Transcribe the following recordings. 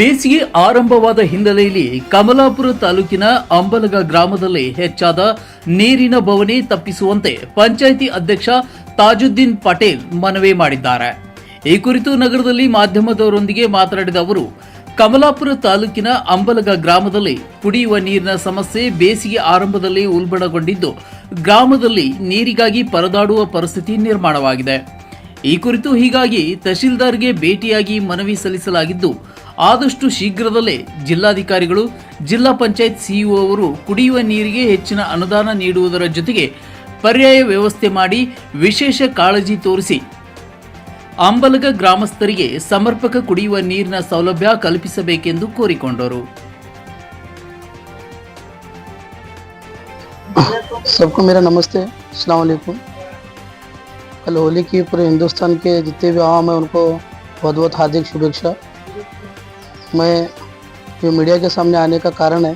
ಬೇಸಿಗೆ ಆರಂಭವಾದ ಹಿನ್ನೆಲೆಯಲ್ಲಿ ಕಮಲಾಪುರ ತಾಲೂಕಿನ ಅಂಬಲಗ ಗ್ರಾಮದಲ್ಲಿ ಹೆಚ್ಚಾದ ನೀರಿನ ಬವಣೆ ತಪ್ಪಿಸುವಂತೆ ಪಂಚಾಯಿತಿ ಅಧ್ಯಕ್ಷ ತಾಜುದ್ದೀನ್ ಪಟೇಲ್ ಮನವಿ ಮಾಡಿದ್ದಾರೆ. ಈ ಕುರಿತು ನಗರದಲ್ಲಿ ಮಾಧ್ಯಮದವರೊಂದಿಗೆ ಮಾತನಾಡಿದ ಅವರು, ಕಮಲಾಪುರ ತಾಲೂಕಿನ ಅಂಬಲಗ ಗ್ರಾಮದಲ್ಲಿ ಕುಡಿಯುವ ನೀರಿನ ಸಮಸ್ಯೆ ಬೇಸಿಗೆ ಆರಂಭದಲ್ಲಿ ಉಲ್ಬಣಗೊಂಡಿದ್ದು, ಗ್ರಾಮದಲ್ಲಿ ನೀರಿಗಾಗಿ ಪರದಾಡುವ ಪರಿಸ್ಥಿತಿ ನಿರ್ಮಾಣವಾಗಿದೆ. ಈ ಕುರಿತು ಹೀಗಾಗಿ ತಹಶೀಲ್ದಾರ್ಗೆ ಭೇಟಿಯಾಗಿ ಮನವಿ ಸಲ್ಲಿಸಲಾಗಿದ್ದು ಆದಷ್ಟು ಶೀಘ್ರದಲ್ಲೇ ಜಿಲ್ಲಾಧಿಕಾರಿಗಳು ಜಿಲ್ಲಾ ಪಂಚಾಯತ್ ಸಿಇಒ ಅವರು ಕುಡಿಯುವ ನೀರಿಗೆ ಹೆಚ್ಚಿನ ಅನುದಾನ ನೀಡುವುದರ ಜೊತೆಗೆ ಪರ್ಯಾಯ ವ್ಯವಸ್ಥೆ ಮಾಡಿ ವಿಶೇಷ ಕಾಳಜಿ ತೋರಿಸಿ ಅಂಬಲಗ ಗ್ರಾಮಸ್ಥರಿಗೆ ಸಮರ್ಪಕ ಕುಡಿಯುವ ನೀರಿನ ಸೌಲಭ್ಯ ಕಲ್ಪಿಸಬೇಕೆಂದು ಕೋರಿಕೊಂಡರು सबको मेरा नमस्ते अस्सलाम वालेकुम कल होली की पूरे हिंदुस्तान के जितने भी आवाम हैं उनको बहुत बहुत हार्दिक शुभेच्छा मैं जो मीडिया के सामने आने का कारण है,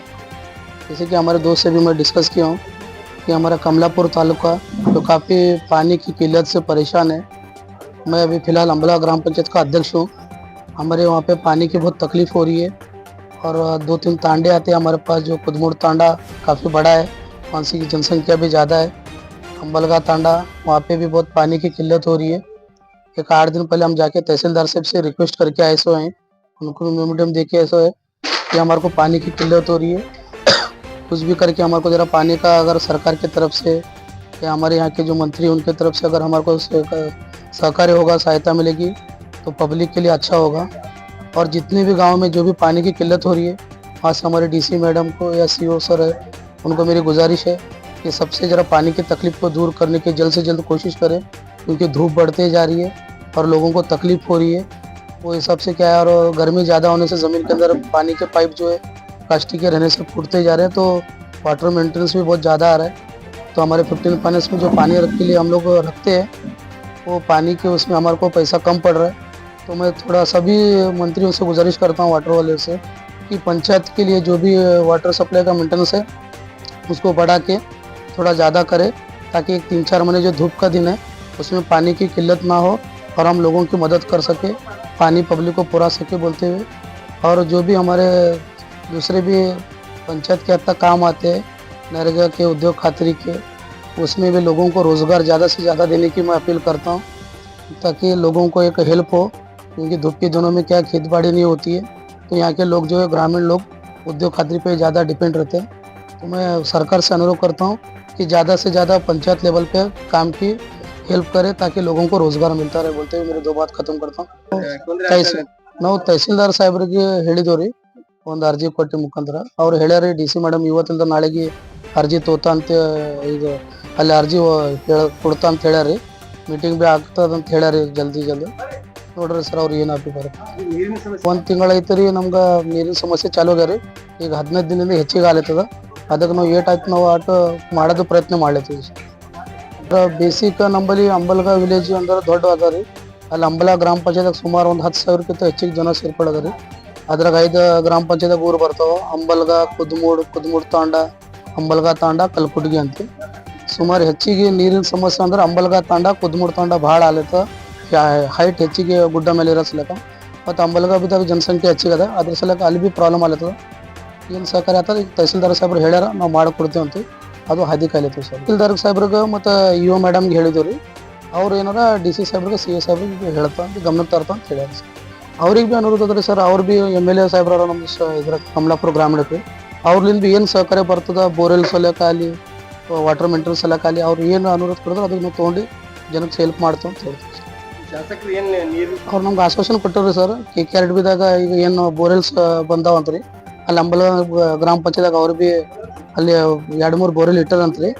जैसे कि हमारे दोस्त से भी मैं डिस्कस किया हूँ कि हमारा कमलापुर तालुका जो काफ़ी पानी की किल्लत से परेशान है। मैं अभी फ़िलहाल अम्बला ग्राम पंचायत का अध्यक्ष हूँ। हमारे वहाँ पे पानी की बहुत तकलीफ़ हो रही है और दो तीन तांडे आते हैं हमारे पास जो कुदमुड़ तांडा काफ़ी बड़ा है वहाँ की जनसंख्या भी ज़्यादा है। अम्बलगा तांडा, वहाँ पे भी बहुत पानी की किल्लत हो रही है। एक आठ दिन पहले हम जाके तहसीलदार साहब से रिक्वेस्ट करके आए सो हैं। उनको मेमोरियम दे ऐसा है कि हमारे को पानी की किल्लत हो रही है। कुछ भी करके हमारे को ज़रा पानी का अगर सरकार की तरफ़ से या हमारे यहाँ के जो मंत्री उनके तरफ़ से अगर हमारे को सहकार्य होगा, सहायता मिलेगी तो पब्लिक के लिए अच्छा होगा। और जितने भी गाँव में जो भी पानी की किल्लत हो रही है वहाँ से हमारे डीसी मैडम को या सीओ सर है, उनको मेरी गुजारिश है कि सबसे ज़रा पानी की तकलीफ़ को दूर करने की जल्द से जल्द कोशिश करें। क्योंकि धूप बढ़ते जा रही है और लोगों को तकलीफ़ हो रही है। वो हिसाब से क्या है, और गर्मी ज़्यादा होने से ज़मीन के अंदर पानी के पाइप जो है, प्लास्टिक के रहने से फूटते जा रहे हैं तो वाटर मेंटेनेंस भी बहुत ज़्यादा आ रहा है। तो हमारे फिफ्टीन फाइनेंस में जो पानी के लिए हम लोग रखते हैं, वो पानी के उसमें हमारे को पैसा कम पड़ रहा है। तो मैं थोड़ा सभी मंत्रियों से गुजारिश करता हूँ वाटर वाले से, कि पंचायत के लिए जो भी वाटर सप्लाई का मेंटेनेंस है, उसको बढ़ा के थोड़ा ज़्यादा करे, ताकि तीन चार महीने जो धूप का दिन है, उसमें पानी की किल्लत ना हो, और हम लोगों की मदद कर सके। पानी पब्लिक को पुरा सके बोलते हुए और जो भी हमारे दूसरे भी पंचायत के हद तक काम आते हैं, नरेगा के, उद्योग खातरी के, उसमें भी लोगों को रोज़गार ज़्यादा से ज़्यादा देने की मैं अपील करता हूँ, ताकि लोगों को एक हेल्प हो, क्योंकि धूप के दिनों में क्या खेती बाड़ी नहीं होती है तो यहाँ के लोग जो है, ग्रामीण लोग उद्योग खातरी पे ज़्यादा डिपेंड रहते हैं। तो मैं सरकार से अनुरोध करता हूँ कि ज़्यादा से ज़्यादा पंचायत लेवल पे काम की हेल्प करे ताकि लोगों को रोजगार मिलता रहे बोलते हुए मेरे दो बात खत्म करता हूँ ತಹಸೀಲ್ ನಾವು ತಹಸೀಲ್ದಾರ್ ಸಾಹೇಬ್ರಿಗೆ ಹೇಳಿದೆವು ರೀ ಒಂದು ಅರ್ಜಿ ಕೊಟ್ಟಿ ಮುಖಾಂತರ ಅವ್ರು ಹೇಳ್ಯಾರಿ ಡಿ ಸಿ ಮೇಡಮ್ ಇವತ್ತಿಂದ ನಾಳೆಗೆ ಅರ್ಜಿ ತೋತಾ ಅಂತ ಈಗ ಅಲ್ಲಿ ಅರ್ಜಿ ಹೇಳ ಕೊಡ್ತಾ ಅಂತ ಹೇಳ್ಯಾರಿ ಮೀಟಿಂಗ್ ಬಿ ಆಗ್ತದ ಅಂತ ಹೇಳ್ಯಾರಿ ಜಲ್ದಿ ಜಲ್ದಿ ನೋಡ್ರಿ ಸರ್ ಅವ್ರು ಏನು ಅಭಿಪ್ರಾಯ ಒಂದು ತಿಂಗಳೈತೆ ರೀ ನಮ್ಗೆ ನೀರಿನ ಸಮಸ್ಯೆ ಚಾಲು ಆಗ್ಯಾವ ರೀ ಈಗ ಹದಿನೈದು ದಿನದಿಂದ ಹೆಚ್ಚಿಗೆ ಆಗ್ಲತ್ತದ ಅದಕ್ಕೆ ನಾವು ಏಟ್ ಆಯ್ತು ನಾವು ಆಟ ಮಾಡೋದು ಪ್ರಯತ್ನ ಮಾಡ್ಲತ್ತೀವಿ ಸರ್ ಬೇಸಿಕ್ ನಂಬಲ್ಲಿ ಅಂಬಲ್ಗ ವಿಲೇಜ್ ಅಂದ್ರೆ ದೊಡ್ಡ ಅದ ರೀ. ಅಲ್ಲಿ ಅಂಬಲ ಗ್ರಾಮ ಪಂಚಾಯತ್ ಸುಮಾರು ಒಂದು ಹತ್ತು ಸಾವಿರಕ್ಕಿಂತ ಹೆಚ್ಚಿಗೆ ಜನ ಸೇರ್ಕೊಳ್ಳೋದ ರೀ. ಅದ್ರಾಗ ಐದು ಗ್ರಾಮ ಪಂಚಾಯತ್ ಊರು ಬರ್ತಾವ. ಅಂಬಲ್ಗ, ಕುದ್ಮೂಡ್ ಕುದ್ಮೂಡ್ ತಾಂಡ, ಅಂಬಲ್ಗ ತಾಂಡ ಕಲ್ಕುಟ್ಗಿ ಅಂತ ಸುಮಾರು ಹೆಚ್ಚಿಗೆ ನೀರಿನ ಸಮಸ್ಯೆ ಅಂದ್ರೆ ಅಂಬಲ್ಗ ತಾಂಡ, ಕುದ್ಮೂಡ್ ತಾಂಡ ಭಾಳ ಆಲತ್ತ. ಹೈಟ್ ಹೆಚ್ಚಿಗೆ ಗುಡ್ಡ ಮೇಲೆ ಇರೋ ಸಲಕ ಮತ್ತು ಅಂಬಲ್ಗ ಬಿದ್ದಾಗ ಜನಸಂಖ್ಯೆ ಹೆಚ್ಚಿಗೆ ಅದ. ಅದ್ರ ಸಲಕ ಅಲ್ಲಿ ಬಿ ಪ್ರಾಬ್ಲಮ್ ಆಲತ್ತದ. ಏನು ಸಹಕಾರಿ ಆತದ ಈಗ ತಹಸೀಲ್ದಾರ್ ಸಾಹೇಬ್ರು ಹೇಳ್ಯಾರ, ನಾವು ಮಾಡಿಕೊಡ್ತೀವಿ ಅಂತ ಅದು ಹಾದಿ ಕಾಲಿತ್ತು ಸರ್ ತಹಸೀಲ್ದಾರ್ ಸಾಹೇಬ್ರಿಗೆ ಮತ್ತು ಇ ಒ ಮೇಡಮ್ಗೆ ಹೇಳಿದ್ವಿ ರೀ. ಅವ್ರು ಏನಾರ ಡಿ ಸಿ ಸಾಹೇಬ್ರಿಗೆ ಸಿ ಎ ಸಾಹೇಬ್ರಿಗೆ ಹೇಳ್ತಾ ಅಂತ ಗಮನ ತರ್ತಾ ಅಂತ ಹೇಳ್ಯಾರ ಸರ್. ಅವ್ರಿಗೆ ಭೀ ಅನುರೋಧ ಅದ್ರಿ ರೀ ಸರ್ ಅವ್ರು ಭೀ ಎಂ ಎಲ್ ಎ ಸಾಹೇಬ್ರ ನಮ್ಮ ಸ ಇದ್ರ ಕಮಲಾಪುರ ಗ್ರಾಮೀಣಕ್ಕೆ ಅವ್ರಲಿಂದ ಭೀ ಏನು ಸಹಕಾರ ಬರ್ತದ ಬೋರ್ವೆಲ್ ಸಲಕ್ಕಾಗಲಿ ವಾಟರ್ ಮೇಂಟೆನೆನ್ಸ್ ಸಲಕ್ಕಾಗಲಿ ಅವ್ರು ಏನು ಅನುರೋಧ ಕೊಡಿದ್ರೆ ಅದನ್ನ ನಾವು ತೊಗೊಂಡು ಜನಕ್ಕೆ ಹೆಲ್ಪ್ ಮಾಡ್ತೇವೆ ಅಂತ ಹೇಳ್ತೀವಿ ಸರ್. ಶಾಸಕರು ಏನ್ ನೀರು ಅವ್ರು ನಮ್ಗೆ ಆಶ್ವಾಸನೆ ಕೊಟ್ಟರು ಸರ್ ಕೆ ಕೆ ಆರ್ ಬಿದಾಗ ಈಗ ಏನು ಬೋರ್ವೆಲ್ಸ್ ಬಂದಾವಂತ್ರಿ. ಅಲ್ಲಿ ಅಂಬಲ ಗ್ರಾಮ ಪಂಚಾಯತ್ ಅವ್ರು ಬಿ ಅಲ್ಲಿ ಎರಡು ಮೂರು ಬೋರ್ವೆಲ್ ಇಟ್ಟಾರಂತ್ರಿ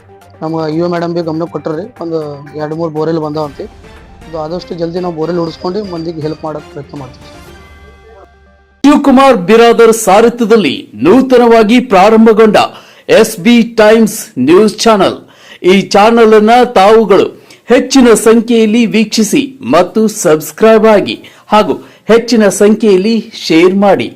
ನಮ್ಮ ಯು ಮೇಡಮ್ ಭೀ ಗಮನ ಕೊಟ್ಟರಿ ಒಂದು ಎರಡು ಮೂರು ಬೋರೆಲ್ ಬಂದವಂತಿ ಅದು ಆದಷ್ಟು ಜಲ್ದಿ ನಾವು ಬೋರೆಲ್ ಉಡಿಸ್ಕೊಂಡು ಮಂದಿಗೆ ಹೆಲ್ಪ್ ಮಾಡೋಕೆ ಪ್ರಯತ್ನ ಮಾಡ್ತೀವಿ. ಶಿವಕುಮಾರ್ ಬಿರಾದರ್ ಸಾರಥ್ಯದಲ್ಲಿ ನೂತನವಾಗಿ ಪ್ರಾರಂಭಗೊಂಡ S B Times News channel. ಈ ಚಾನೆಲ್ ಅನ್ನ ತಾವುಗಳು ಹೆಚ್ಚಿನ ಸಂಖ್ಯೆಯಲ್ಲಿ ವೀಕ್ಷಿಸಿ ಮತ್ತು ಸಬ್ಸ್ಕ್ರೈಬ್ ಆಗಿ ಹಾಗೂ ಹೆಚ್ಚಿನ ಸಂಖ್ಯೆಯಲ್ಲಿ ಶೇರ್ ಮಾಡಿ.